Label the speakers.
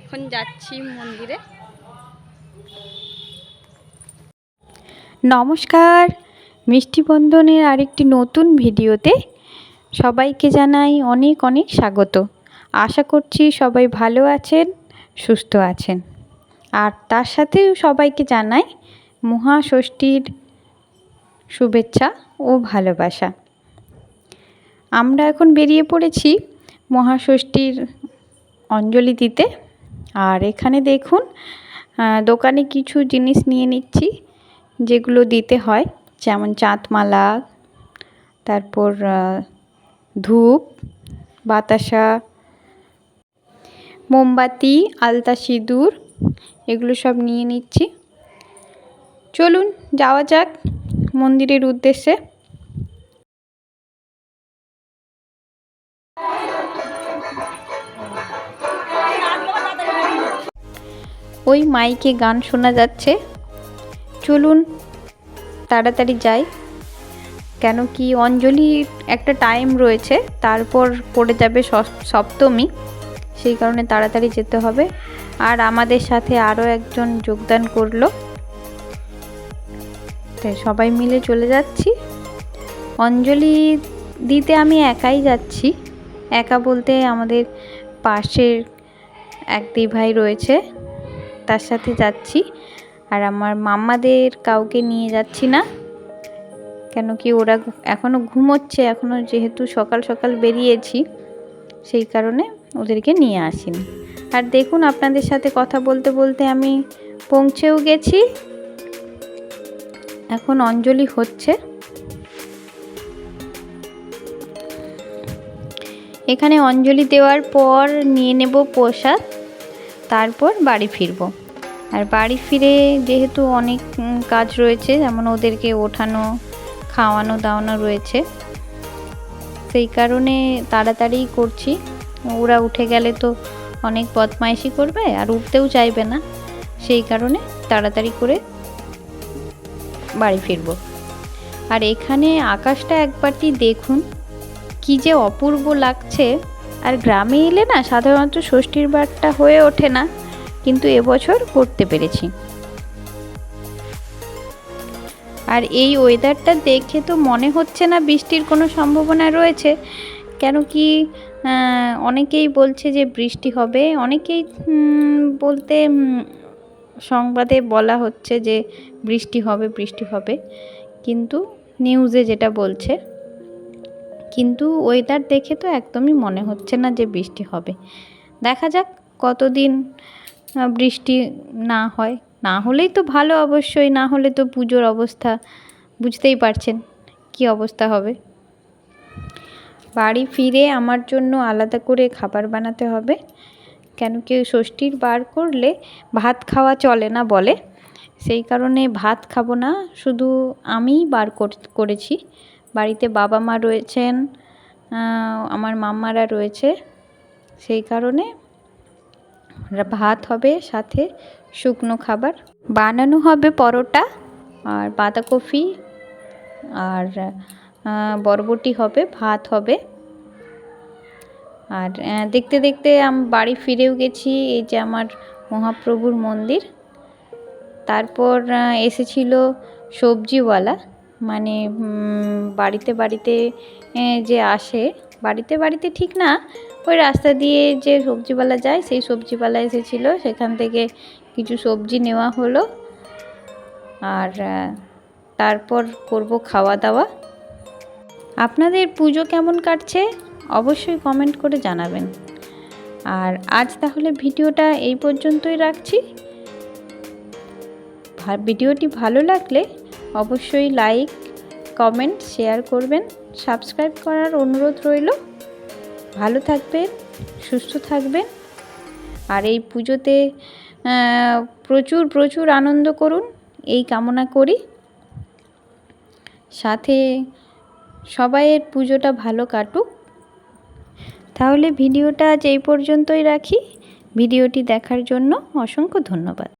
Speaker 1: এখন যাচ্ছি মন্দিরে। নমস্কার, মিষ্টি বন্ধনের আরেকটি নতুন ভিডিওতে সবাইকে জানাই অনেক অনেক স্বাগত। আশা করছি সবাই ভালো আছেন, সুস্থ আছেন। আর তার সাথেও সবাইকে জানাই মহাষষ্ঠীর শুভেচ্ছা ও ভালোবাসা। আমরা এখন বেরিয়ে পড়েছি মহাষষ্ঠীর অঞ্জলি দিতে। আর এখানে দেখুন দোকানে কিছু জিনিস নিয়ে নিচ্ছি, যেগুলো দিতে হয়। যেমন চাঁদমালা, তারপর ধূপ, বাতাসা, মোমবাতি, আলতা সিঁদুর, এগুলো সব নিয়ে নিচ্ছি। চলুন, যাওয়া যাক মন্দিরের উদ্দেশ্যে। ওই মাইকে গান শোনা যাচ্ছে। চলুন, তাড়াতাড়ি যাই। কেন কি অঞ্জলি একটা টাইম রয়েছে, তারপর পড়ে যাবে সপ্তমী, সেই কারণে তাড়াতাড়ি যেতে হবে। আর আমাদের সাথে আরও একজন যোগদান করল। তাই সবাই মিলে চলে যাচ্ছি। অঞ্জলি দিতে আমি একাই যাচ্ছি। একা বলতে আমাদের পাশের এক দি ভাই রয়েছে। তার সাথে যাচ্ছি। আর আমার মাম্মাদের কাউকে নিয়ে যাচ্ছি না। কেন কি ওরা এখনও ঘুমোচ্ছে এখনও যেহেতু সকাল সকাল বেরিয়েছি, সেই কারণে ওদেরকে নিয়ে আসিনি। আর দেখুন আপনাদের সাথে কথা বলতে বলতে আমি পৌঁছেও গেছি। এখন অঞ্জলি হচ্ছে। এখানে অঞ্জলি দেওয়ার পর নিয়ে নেব প্রসাদ। তারপর বাড়ি ফিরব। আর বাড়ি ফিরে যেহেতু অনেক কাজ রয়েছে, যেমন ওদেরকে ওঠানো, খাওয়ানো, দাওয়ানো রয়েছে, সেই কারণে তাড়াতাড়ি করছি। ওরা উঠে গেলে তো অনেক বদমাইশি করবে, আর উঠতেও চাইবে না। সেই কারণে তাড়াতাড়ি করে বাড়ি ফিরব। আর এখানে আকাশটা একবারটি দেখুন, কি যে অপূর্ব লাগছে। আর গ্রামে এলে না সাধারণত ষষ্ঠীর বারটা হয়ে ওঠে না, কিন্তু এবছর করতে পেরেছি। আর এই ওয়েদারটা দেখে তো মনে হচ্ছে না বৃষ্টির কোনো সম্ভাবনা রয়েছে, কেন কি অনেকেই বলছে যে বৃষ্টি হবে, অনেকেই বলতে সংবাদে বলা হচ্ছে যে বৃষ্টি হবে বৃষ্টি হবে, কিন্তু নিউজে যেটা বলছে কিন্তু ওয়েদার দেখে তো একদমই মনে হচ্ছে না যে বৃষ্টি হবে। দেখা যাক কতদিন বৃষ্টি না হয়। না হলেই তো ভালো অবশ্যই, না হলে তো পুজোর অবস্থা বুঝতেই পারছেন কি অবস্থা হবে। বাড়ি ফিরে আমার জন্য আলাদা করে খাবার বানাতে হবে। কেন কি ষষ্ঠীর বার করলে ভাত খাওয়া চলে না বলে। সেই কারণে ভাত খাব না, শুধু আমিই বার কর- করেছি। বাড়িতে বাবা মা রয়েছেন আমার মাম্মারা রয়েছে, সেই কারণে ভাত হবে, সাথে শুকনো খাবার। বানানো হবে পরোটা আর বাঁধাকপি আর বরবটি হবে, ভাত হবে। আর দেখতে দেখতে আমি, বাড়ি ফিরেও গেছি, এই যে আমার মহাপ্রভুর মন্দির। তারপর এসেছিল সবজিওয়ালা। মানে বাড়িতে বাড়িতে যে আসে, বাড়িতে বাড়িতে ঠিক না, ওই রাস্তা দিয়ে যে সবজিওয়ালা যায়, সেই সবজিওয়ালা এসেছিল, সেখান থেকে কিছু সবজি নেওয়া হলো। আর তারপর করব খাওয়া দাওয়া আপনাদের পুজো কেমন কাটছে? অবশ্যই কমেন্ট করে জানাবেন। আর আজ তাহলে ভিডিওটা এই পর্যন্তই রাখছি। ভিডিওটি ভালো লাগলে অবশ্যই লাইক, কমেন্ট, শেয়ার করবেন। সাবস্ক্রাইব করার অনুরোধ রইল। ভালো থাকবেন, সুস্থ থাকবেন। আর এই পুজোতে প্রচুর প্রচুর আনন্দ করুন। এই কামনা করি। সাথে সবাইয়ের পুজোটা ভালো কাটুক। তাহলে ভিডিওটা আজ এই পর্যন্তই রাখি। ভিডিওটি দেখার জন্য অসংখ্য ধন্যবাদ।